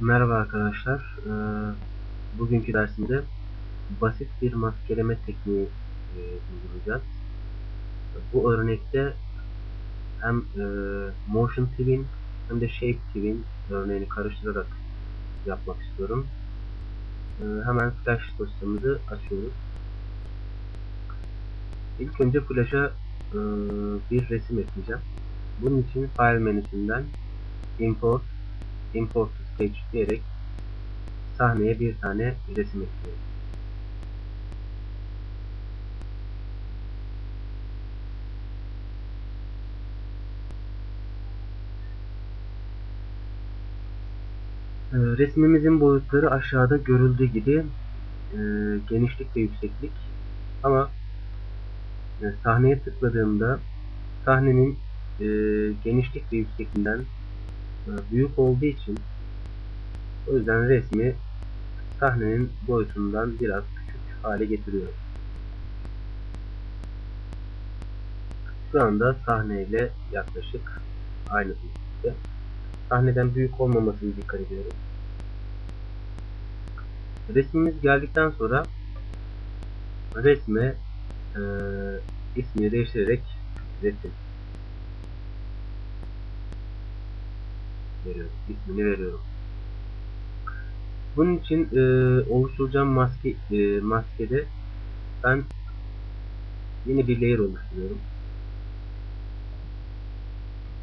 Merhaba arkadaşlar. Ee, bugünkü dersimde basit bir maskeleme tekniği e, uygulayacağız. Bu örnekte hem e, motion twin hem de shape twin örneğini karıştırarak yapmak istiyorum. Ee, hemen flash dosyamızı açıyoruz. İlk önce flash'a e, bir resim ekleyeceğim. Bunun için file menüsünden import import diyerek sahneye bir tane resim ekliyorum. Ee, Resmimizin boyutları aşağıda görüldüğü gibi e, genişlik ve yükseklik ama e, sahneye tıkladığımda sahnenin e, genişlik ve yüksekliğinden büyük olduğu için o yüzden resmi sahnenin boyutundan biraz küçük hale getiriyorum. Şu anda sahneyle yaklaşık aynı büyüklükte. Sahneden büyük olmamasını dikkat ediyorum. Resmimiz geldikten sonra resme e, ismini değiştirerek resim veriyorum. İsmini veriyorum. Bunun için e, oluşturacağım maske e, maskede ben yeni bir layer oluşturuyorum.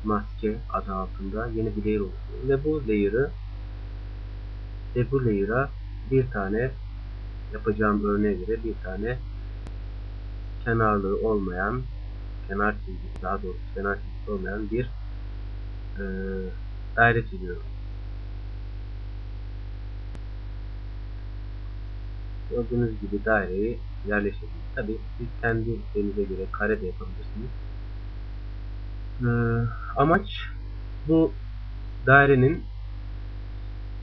Maske adı altında yeni bir layer oluşturuyorum ve bu layer'ı ve bu layer'a bir tane yapacağım örneğe göre bir tane kenarlığı olmayan kenar çizgisi daha doğrusu kenar çizgisi olmayan bir e, daire çiziyorum. Gördüğünüz gibi daireyi yerleştirdim. Tabi siz kendi isteğinize göre kare de yapabilirsiniz. Ee, amaç bu dairenin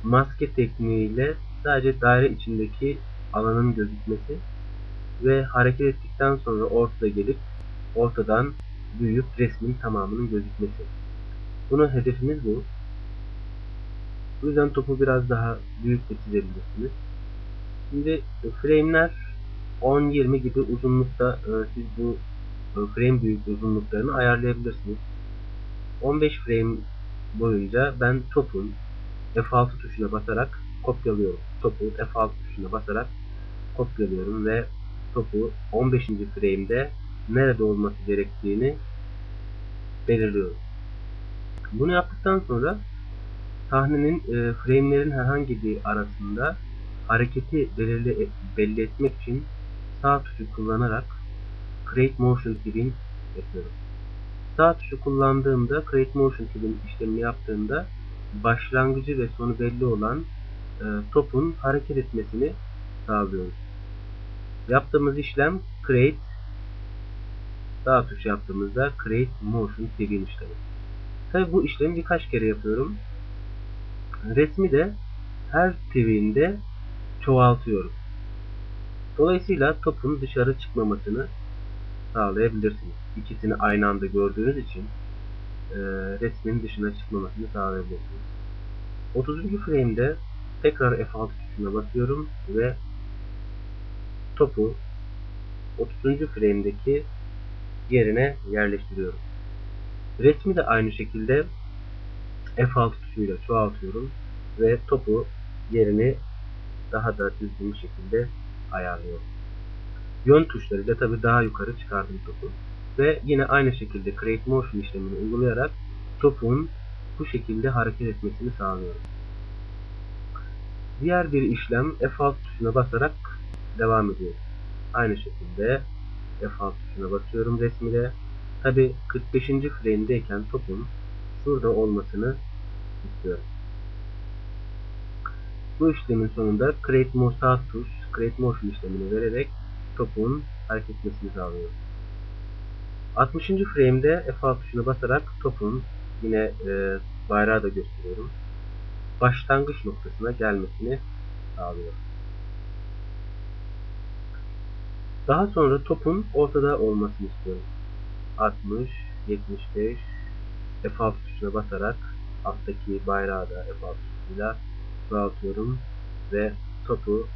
maske tekniğiyle sadece daire içindeki alanın gözükmesi ve hareket ettikten sonra ortada gelip ortadan büyüyüp resmin tamamının gözükmesi. Bunun hedefimiz bu. Bu yüzden topu biraz daha büyük de çizebilirsiniz. Şimdi frame'ler 10-20 gibi uzunlukta e, siz bu e, frame büyük uzunluklarını ayarlayabilirsiniz. 15 frame boyunca ben topun F6 tuşuna basarak kopyalıyorum. Topu F6 tuşuna basarak kopyalıyorum ve topu 15. frame'de nerede olması gerektiğini belirliyorum. Bunu yaptıktan sonra sahnenin e, frame'lerin herhangi bir arasında hareketi belirli, belli etmek için sağ tuşu kullanarak Create Motion Twin yapıyorum. Sağ tuşu kullandığımda Create Motion Twin işlemini yaptığımda başlangıcı ve sonu belli olan e, topun hareket etmesini sağlıyoruz. Yaptığımız işlem Create sağ tuş yaptığımızda Create Motion Twin işlemi. Tabi bu işlemi birkaç kere yapıyorum. Resmi de her twin'de çoğaltıyorum. Dolayısıyla topun dışarı çıkmamasını sağlayabilirsiniz. İkisini aynı anda gördüğünüz için e, resmin dışına çıkmamasını sağlayabilirsiniz. 30. frame'de tekrar F6 tuşuna basıyorum ve topu 30. frame'deki yerine yerleştiriyorum. Resmi de aynı şekilde F6 tuşuyla çoğaltıyorum ve topu yerini daha da düzgün şekilde ayarlıyorum. Yön tuşlarıyla tabi daha yukarı çıkardım topu. Ve yine aynı şekilde Create Motion işlemini uygulayarak topun bu şekilde hareket etmesini sağlıyorum. Diğer bir işlem F6 tuşuna basarak devam ediyor. Aynı şekilde F6 tuşuna basıyorum resmide. Tabi 45. frame'deyken topun şurada olmasını istiyorum. Bu işlemin sonunda Create Motion Create Motion işlemini vererek topun hareket etmesini sağlıyorum. 60. frame'de F6 tuşuna basarak topun yine e, bayrağı da gösteriyorum. Başlangıç noktasına gelmesini sağlıyorum. Daha sonra topun ortada olmasını istiyorum. 60, 75, F6 tuşuna basarak alttaki bayrağı da F6 tuşuyla çoğaltıyorum ve topu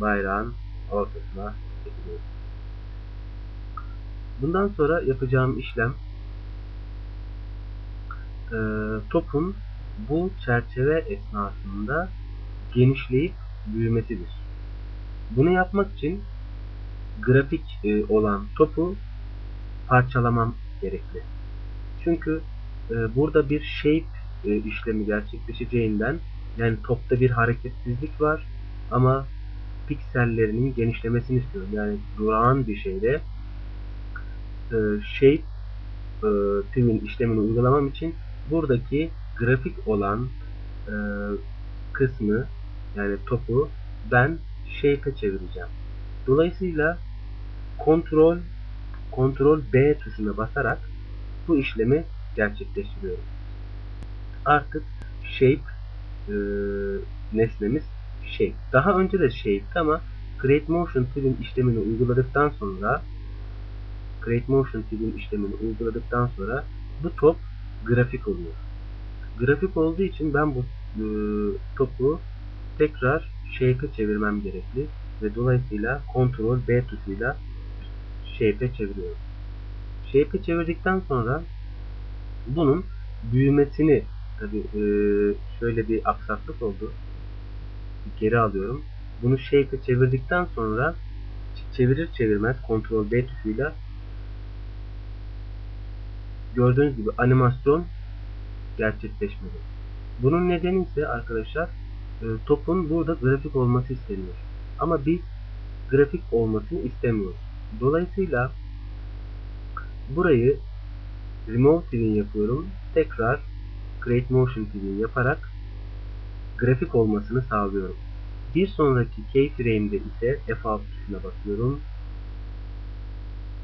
bayrağın ortasına getiriyorum. Bundan sonra yapacağım işlem e, topun bu çerçeve esnasında genişleyip büyümesidir. Bunu yapmak için grafik e, olan topu parçalamam gerekli. Çünkü e, burada bir shape işlemi gerçekleşeceğinden yani topta bir hareketsizlik var ama piksellerinin genişlemesini istiyorum. Yani durağan bir şeyde e, shape e, twin işlemini uygulamam için buradaki grafik olan e, kısmı yani topu ben shape'e çevireceğim. Dolayısıyla kontrol kontrol B tuşuna basarak bu işlemi gerçekleştiriyorum. Artık shape e, nesnemiz shape. Daha önce de shape'ti ama create motion twin işlemini uyguladıktan sonra create motion twin işlemini uyguladıktan sonra bu top grafik oluyor. Grafik olduğu için ben bu e, topu tekrar shape'e çevirmem gerekli ve dolayısıyla Ctrl B tuşuyla shape'e çeviriyorum. Shape'e çevirdikten sonra bunun büyümesini tabi e, şöyle bir aksaklık oldu. Geri alıyorum. Bunu shape'e çevirdikten sonra çevirir çevirmez Ctrl B tuşuyla gördüğünüz gibi animasyon gerçekleşmedi. Bunun nedeni ise arkadaşlar e, topun burada grafik olması isteniyor. Ama biz grafik olmasını istemiyoruz. Dolayısıyla burayı Remove Twin yapıyorum. Tekrar Create Motion Twin yaparak grafik olmasını sağlıyorum. Bir sonraki keyframe'de ise F6 tuşuna basıyorum.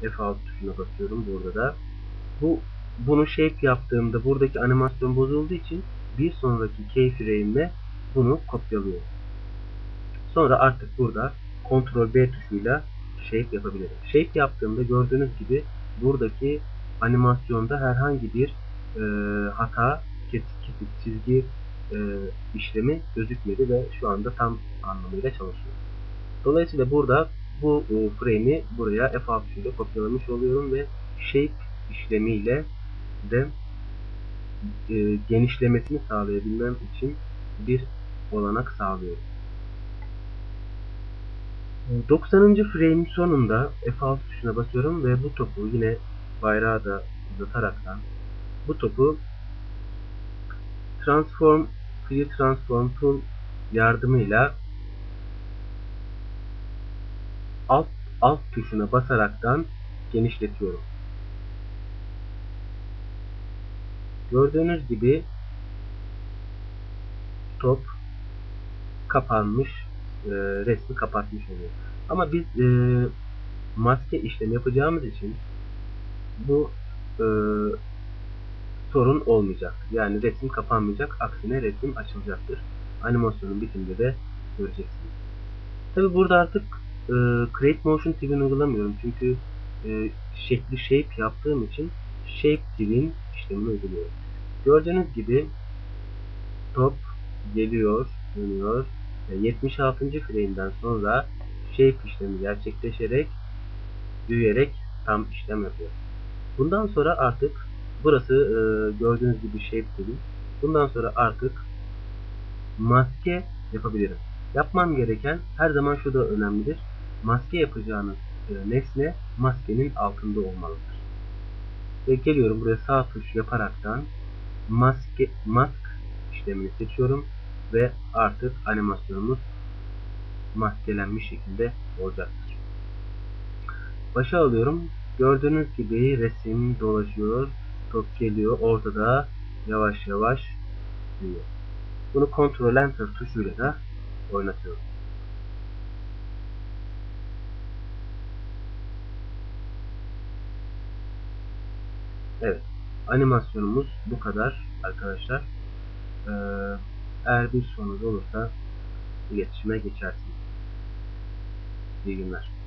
F6 tuşuna basıyorum burada da. Bu bunu shape yaptığımda buradaki animasyon bozulduğu için bir sonraki keyframe'e bunu kopyalıyorum. Sonra artık burada Ctrl B tuşuyla shape yapabilirim. Shape yaptığımda gördüğünüz gibi buradaki animasyonda herhangi bir e, hata, kesik kesik çizgi e, işlemi gözükmedi ve şu anda tam anlamıyla çalışıyor. Dolayısıyla burada bu e, frame'i buraya F6 ile kopyalamış oluyorum ve shape işlemiyle de e, genişlemesini sağlayabilmem için bir olanak sağlıyorum. 90. frame sonunda F6 tuşuna basıyorum ve bu topu yine bayrağı da uzataraktan bu topu Transform Free Transform Tool yardımıyla alt alt tuşuna basaraktan genişletiyorum. Gördüğünüz gibi top kapanmış, e, resmi kapatmış oluyor. Ama biz e, maske işlemi yapacağımız için bu e, sorun olmayacak. Yani resim kapanmayacak. Aksine resim açılacaktır. Animasyonun bitiminde de göreceksiniz. Tabi burada artık e, Create Motion Twin uygulamıyorum. Çünkü e, şekli shape yaptığım için Shape Twin işlemini uyguluyorum. Gördüğünüz gibi top geliyor, dönüyor ve 76. frame'den sonra shape işlemi gerçekleşerek büyüyerek tam işlem yapıyor. Bundan sonra artık burası e, gördüğünüz gibi shape dedi. Bundan sonra artık maske yapabilirim. Yapmam gereken her zaman şu da önemlidir. Maske yapacağınız e, nesne maskenin altında olmalıdır. Ve geliyorum buraya sağ tuş yaparaktan maske mask işlemini seçiyorum ve artık animasyonumuz maskelenmiş şekilde olacaktır. Başa alıyorum. Gördüğünüz gibi resim dolaşıyor. Top geliyor. Ortada yavaş yavaş büyüyor. Bunu Ctrl Enter tuşuyla da oynatıyorum. Evet. Animasyonumuz bu kadar arkadaşlar. Ee, eğer bir sorunuz olursa iletişime geçersiniz. İyi günler.